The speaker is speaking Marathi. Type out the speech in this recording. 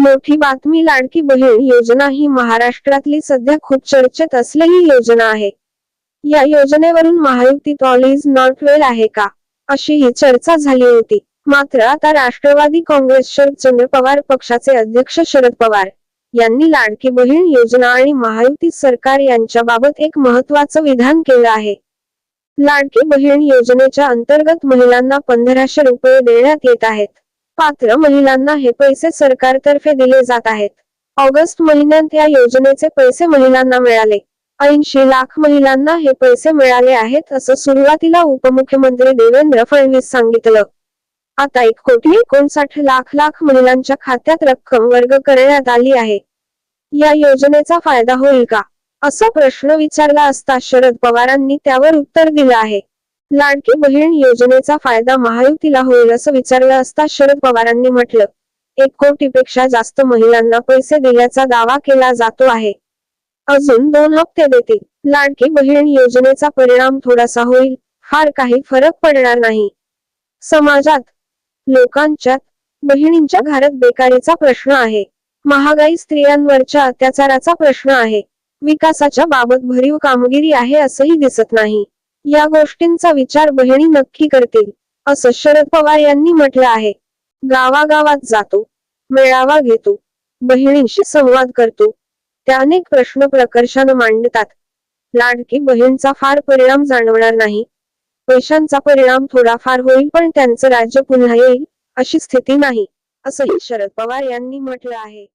मोठी बातमी लाडकी बहीण योजना ही महाराष्ट्रातली सध्या खूप चर्चेत असलेली योजना आहे. या योजनेवरून महायुतीत ऑल इज नॉट वेल आहे का? अशी ही चर्चा झाली होती. मात्र आता राष्ट्रवादी काँग्रेस शरदचंद्र पवार पक्षाचे अध्यक्ष शरद पवार यांनी लाडकी बहीण योजना आणि महायुती सरकार यांच्याबाबत एक महत्वाचं विधान केलं आहे. लाडकी बहीण योजनेच्या अंतर्गत महिलांना पंधराशे रुपये देण्यात येत आहेत. पात्र महिलांना हे पैसे सरकारतर्फे दिले जात आहेत. ऑगस्ट महिन्यात या योजनेचे पैसे महिलांना मिळाले. ऐंशी लाख महिलांना हे पैसे मिळाले आहेत असं सुरुवातीला उपमुख्यमंत्री देवेंद्र फडणवीस सांगितलं. आता एक कोटी एकोणसाठ लाख लाख महिलांच्या खात्यात रक्कम वर्ग करण्यात आली आहे. या योजनेचा फायदा होईल का? असा प्रश्न विचारला असता शरद पवारांनी त्यावर उत्तर दिलं आहे. लाडकी बहीण योजनेचा फायदा महायुतीला होईल असं विचारलं असता शरद पवारांनी म्हटलं. एक कोटीपेक्षा जास्त महिलांना पैसे दिल्याचा दावा केला जातो आहे. अजून दोन हप्ते देतील. लाडकी बहीण योजनेचा परिणाम थोडासा होईल. फार काही फरक पडणार नाही. समाजात लोकांच्यात बहिणींच्या घरात बेकारीचा प्रश्न आहे. महागाई स्त्रियांवरच्या अत्याचाराचा प्रश्न आहे. विकासाच्या बाबत भरीव कामगिरी आहे असंही दिसत नाही. या गोष्टींचा विचार बहिणी नक्की करतील असं शरद पवार यांनी म्हटलं आहे. गावागावात जातो मेळावा घेतो बहिणींशी संवाद करतो. त्या अनेक प्रश्न प्रकर्षानं मांडतात. लाडकी बहीणचा फार परिणाम जाणवणार नाही. पैशांचा परिणाम थोडाफार होईल पण त्यांचं राज्य पुन्हा येईल अशी स्थिती नाही असंही शरद पवार यांनी म्हटलं आहे.